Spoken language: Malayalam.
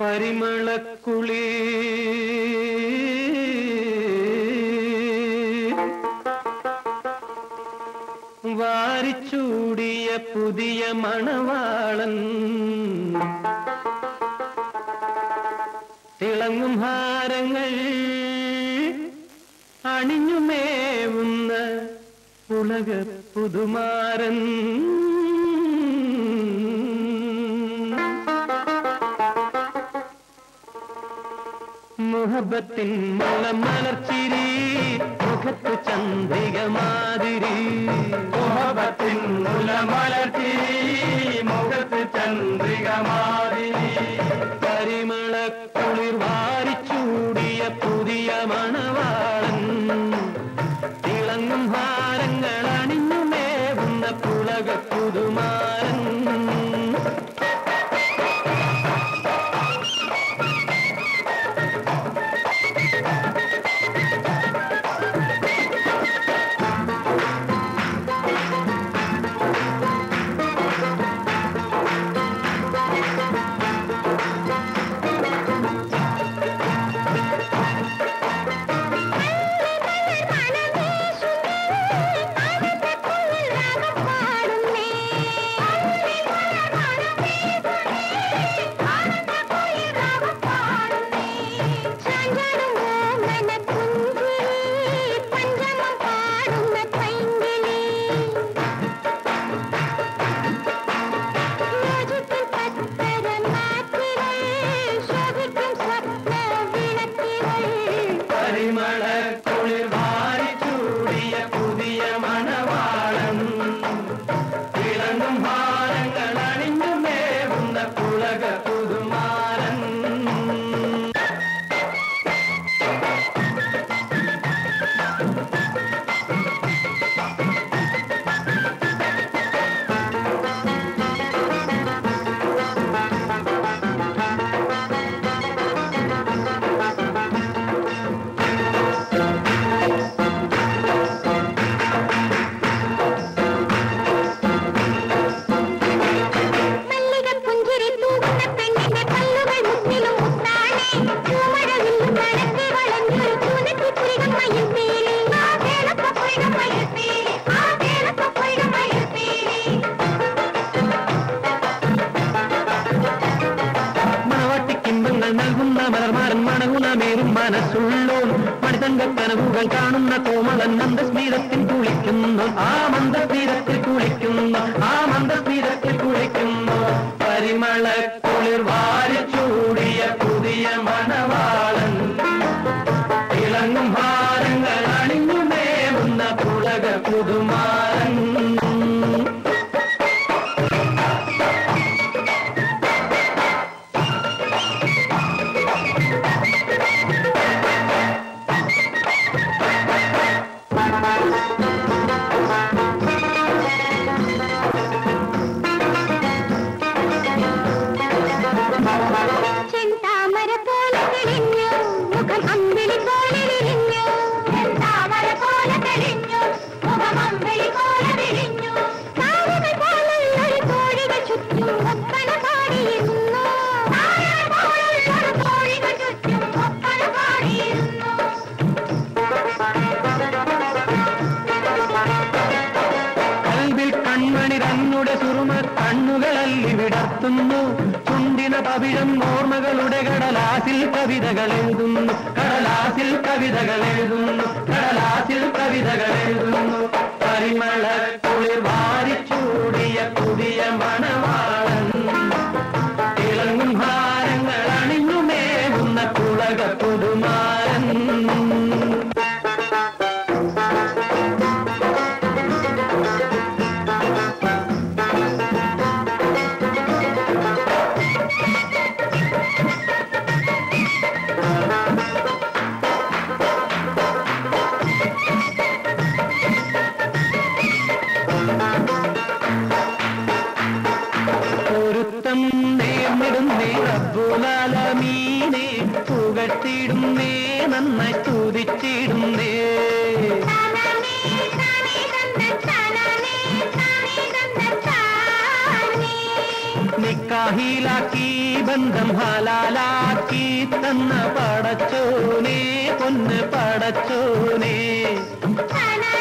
പരിമളക്കുളി. വാരിച്ചൂടിയ പുതിയ മണവാളൻ. തിളങ്ങും ഹാരങ്ങൾ അണിഞ്ഞുമേവുന്ന ഉലക പുതുമാരൻ മുഹബത്തിൻ മുളമലർച്ചിരി മുഖത്ത് ചന്ദ്രിക മാതിരി. മുഹബത്തിൻ മുളമലർച്ചിരി മുഖത്ത് ചന്ദ്രിക മാതിരി. പരിമള കുളിർ വാരിച്ചൂടിയ പുതിയ മണവാളൻ. തിളങ്ങും അണിഞ്ഞു അണിഞ്ഞുമേവുന്ന പുളക പുതുമാരൻ നൽകുന്ന മലർമാരൻ മണകുണമേറും മനസ്സുള്ളോൻ മണിതങ്ക കാണുന്ന കോമളൻ മന്ദസ്മീരത്തിൽ കുളിക്കുന്നു. ആ മന്ദസ്മീരത്തിൽ കുളിക്കുന്നു. ആ മന്ദസ്മീരത്തിൽ കുളിക്കുന്നു. പരിമള കുളിർ വാരി ചൂടിയ പുതിയ മണവാളൻ. ഇളങ്ങും ഭാരങ്ങൾ അണിഞ്ഞുമേവുന്ന പുളക പുതുമാരൻ പവിഴം ഓർമ്മകളുടെ കടലാസിൽ കവിതകൾ എഴുതുന്നു കടലാസിൽ കവിതകൾ എഴുതുന്നു കടലാസിൽ കവിതകൾ എഴുതുന്നു പരിമള കുളിർ റബ്ബുലാലമീനെ പുകഴ്ത്തിയിടുന്നേ നന്നായി സ്തുതിച്ചിടുന്നേ താനേ താനേ തന്ന താനേ താനേ തന്ന താനേ നിക്കാഹിലാക്കി ബന്ധം ഹലാലാക്കി തന്ന പടച്ചോനെ പൊന്ന് പടച്ചോനെ ഹനാനേ